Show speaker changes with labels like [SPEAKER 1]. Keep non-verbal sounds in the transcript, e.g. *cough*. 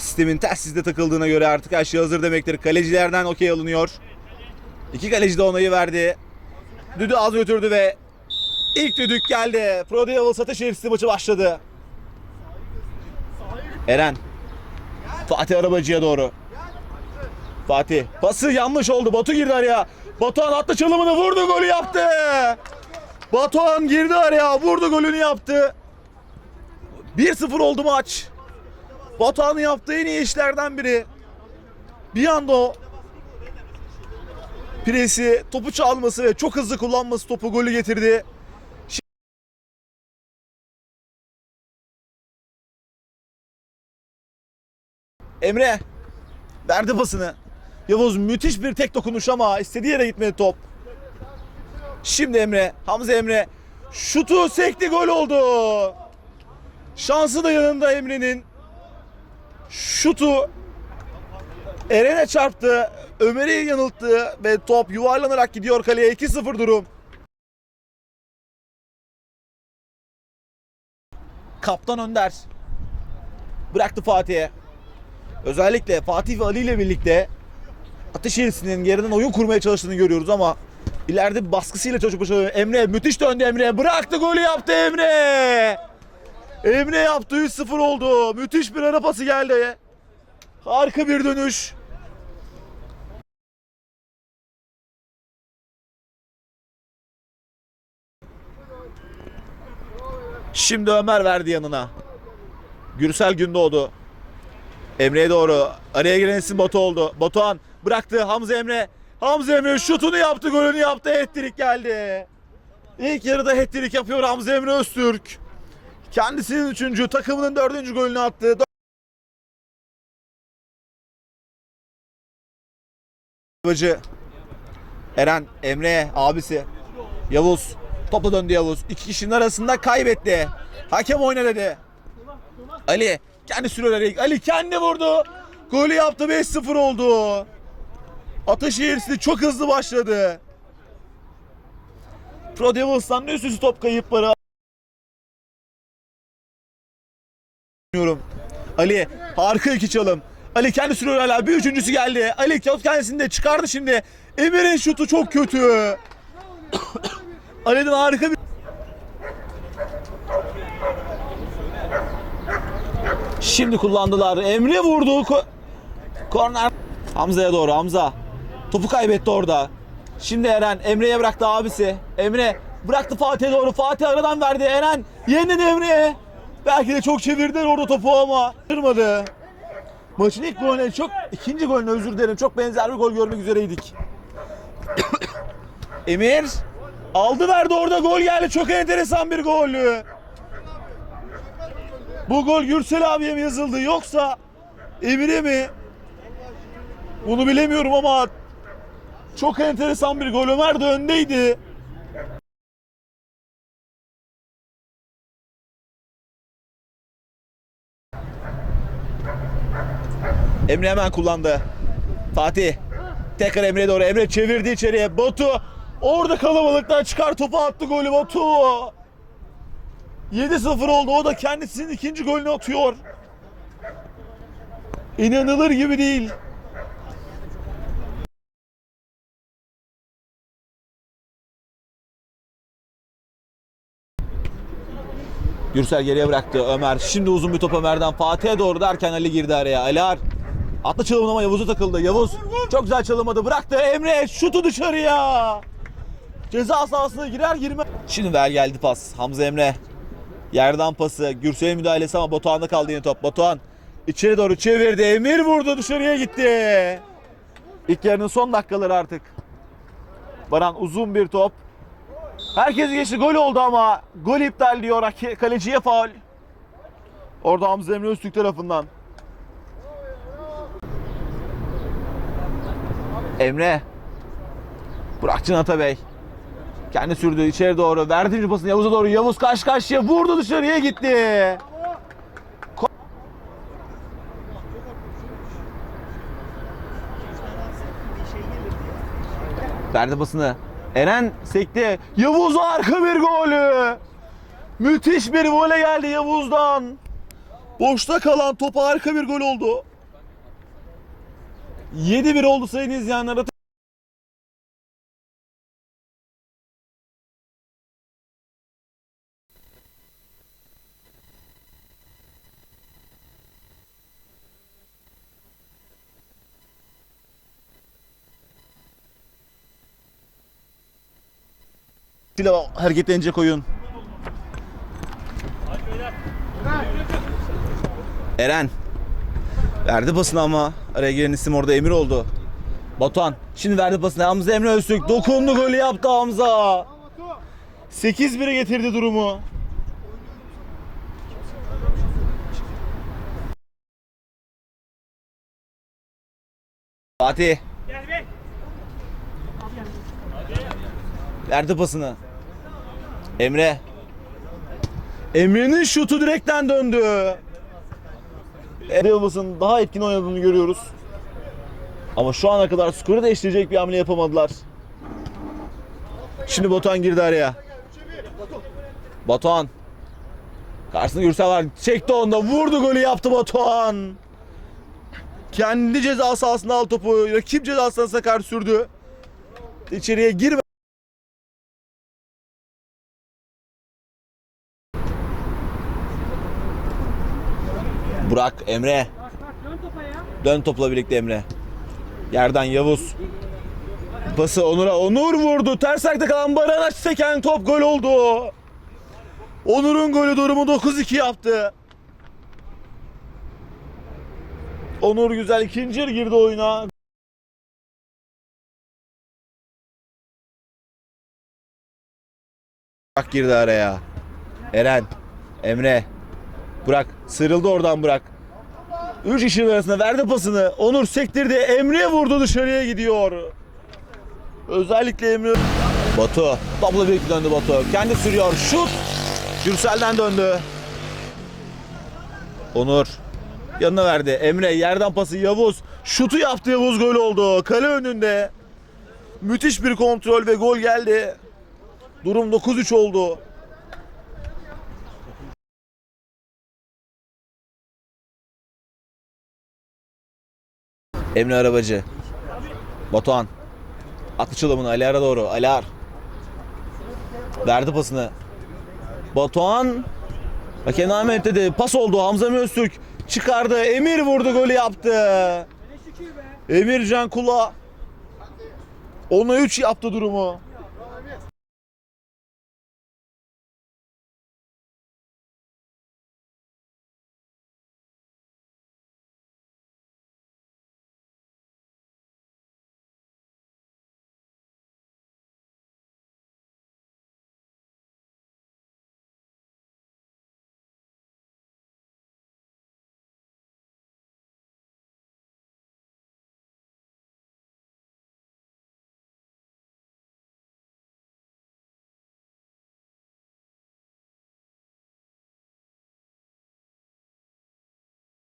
[SPEAKER 1] sistemin telsizde takıldığına göre artık her şey hazır demektir. Kalecilerden okey alınıyor. İki kaleci de onayı verdi. Düdü az götürdü ve ilk düdük geldi. Pro Devil satış erisi maçı başladı. Eren. Fatih Arabacı'ya doğru. Fatih. Pası yanlış oldu. Batu girdi araya. Batuhan attı çalımını vurdu golü yaptı. Batuhan girdi araya vurdu golünü yaptı. 1-0 oldu maç. Batuhan'ın yaptığı en iyi işlerden biri. Bir anda o presi, topu çalması ve çok hızlı kullanması topu golü getirdi. Emre verdi pasını. Yavuz müthiş bir tek dokunuş ama istediği yere gitmedi top. Şimdi Emre, Hamza Emre şutu sekti gol oldu. Şansı da yanında Emre'nin. Şutu Eren'e çarptı. Ömer'i yanılttı ve top yuvarlanarak gidiyor kaleye 2-0 durum. Kaptan Önder bıraktı Fatih'e. Özellikle Fatih ve Ali ile birlikte Ateşehir'sinin yerden oyun kurmaya çalıştığını görüyoruz ama ileride baskısıyla çocuk başı Emre müthiş döndü Emre bıraktı golü yaptı Emre. Emre yaptı 3-0 oldu. Müthiş bir ara pası geldi. Harika bir dönüş. Şimdi Ömer verdi yanına. Gürsel Gündoğdu. Emre'ye doğru. Araya giren isim Batu oldu. Batuhan bıraktı Hamza Emre. Hamza Emre şutunu yaptı, golünü yaptı. Hat-trick geldi. İlk yarıda hat-trick yapıyor Hamza Emre Öztürk. Kendisinin üçüncü, takımının dördüncü golünü attı. Bacı Eren, Emre, abisi Yavuz. Topla döndü Yavuz. İki kişinin arasında kaybetti. Hakem oyna dedi. Ali kendi sürülerek Ali kendi vurdu. Golü yaptı 5-0 oldu. Ataşehir'si çok hızlı başladı. Pro Devils'tan üst üste top kayıpları Bilmiyorum. Ali harika iki çalım. Ali kendi sürüyor hala. Bir üçüncüsü geldi. Ali kağıt kendisini de çıkardı şimdi. Emir'in şutu çok kötü. *coughs* Ali'den harika bir... Şimdi kullandılar. Emre vurdu. Ko- Korner. Hamza'ya doğru Hamza. Topu kaybetti orada. Şimdi Eren Emre'ye bıraktı abisi. Emre bıraktı Fatih'e doğru. Fatih aradan verdi. Eren yeniden Emre'ye. Belki de çok çevirdiler orada topu ama kırmadı. Maçın ilk golüne çok ikinci golüne özür dilerim. Çok benzer bir gol görmek üzereydik. *coughs* Emir aldı verdi orada gol geldi. Çok enteresan bir gol. Bu gol Gürsel abiye mi yazıldı yoksa Emir'e mi? Bunu bilemiyorum ama çok enteresan bir gol. Ömer de öndeydi. Emre hemen kullandı. Fatih. Tekrar Emre'ye doğru. Emre çevirdi içeriye. Batu. Orada kalabalıktan çıkar topu attı golü Batu. 7-0 oldu. O da kendisinin ikinci golünü atıyor. İnanılır gibi değil. Gürsel geriye bıraktı Ömer. Şimdi uzun bir top Ömer'den Fatih'e doğru derken Ali girdi araya. Ali Ar. Atlı çalımın ama Yavuz'a takıldı. Yavuz çok güzel çalımadı. Bıraktı Emre şutu dışarıya. Ceza sahasına girer girmez. Şimdi ver geldi pas. Hamza Emre. Yerden pası. Gürsel'in müdahalesi ama Batuhan'da kaldı yine top. Batuhan içeri doğru çevirdi. Emir vurdu dışarıya gitti. İlk yarının son dakikaları artık. Baran uzun bir top. Herkes geçti gol oldu ama gol iptal diyor kaleciye faul. Orada Hamza Emre Öztürk tarafından. Emre. Burakçın Atabey. Kendi sürdü içeri doğru. Verdi pasını Yavuz'a doğru. Yavuz karşı karşıya vurdu dışarıya gitti. Verdi pasını. Eren sekti. Yavuz arka bir golü. Müthiş bir vole geldi Yavuz'dan. Boşta kalan topa harika bir gol oldu. 7-1 oldu sayın izleyenler. Silah hareketlenecek oyun. Eren. Verdi pasını ama araya giren isim orada Emir oldu. Batuhan. Şimdi verdi pasını Hamza Emre Öztürk. Dokundu golü yaptı Hamza. 8-1'e getirdi durumu. Fatih. Verdi pasını. Emre. Emre'nin şutu direkten döndü. Emre Yıldız'ın daha etkin oynadığını görüyoruz. Ama şu ana kadar skoru değiştirecek bir hamle yapamadılar. Şimdi Batuhan girdi araya. Batuhan. Karşısında Gürsel var. Çekti onda. Vurdu golü yaptı Batuhan. Kendi ceza sahasında al topu. Rakip ceza sahasına karşı sürdü. İçeriye girme. Burak, Emre. Dön topla birlikte Emre. Yerden Yavuz. Pası Onur'a. Onur vurdu. Ters ayakta kalan Baran seken top gol oldu. Onur'un golü durumu 9-2 yaptı. Onur güzel ikinci girdi oyuna. Burak girdi araya. Eren, Emre, Burak sıyrıldı oradan Burak. Üç kişinin arasında verdi pasını. Onur sektirdi. Emre vurdu dışarıya gidiyor. Özellikle Emre. Batu. Topla birlikte döndü Batu. Kendi sürüyor. Şut. Gürsel'den döndü. Onur. Yanına verdi. Emre yerden pası Yavuz. Şutu yaptı Yavuz gol oldu. Kale önünde. Müthiş bir kontrol ve gol geldi. Durum 9-3 oldu. Emre Arabacı. Batuhan. Attı çalımını Aliar'a doğru. Aliar. Verdi pasını. Batuhan. Hakem Ahmet dedi. Pas oldu. Hamza Öztürk çıkardı. Emir vurdu golü yaptı. Emircan Kula. 10'a 3 yaptı durumu.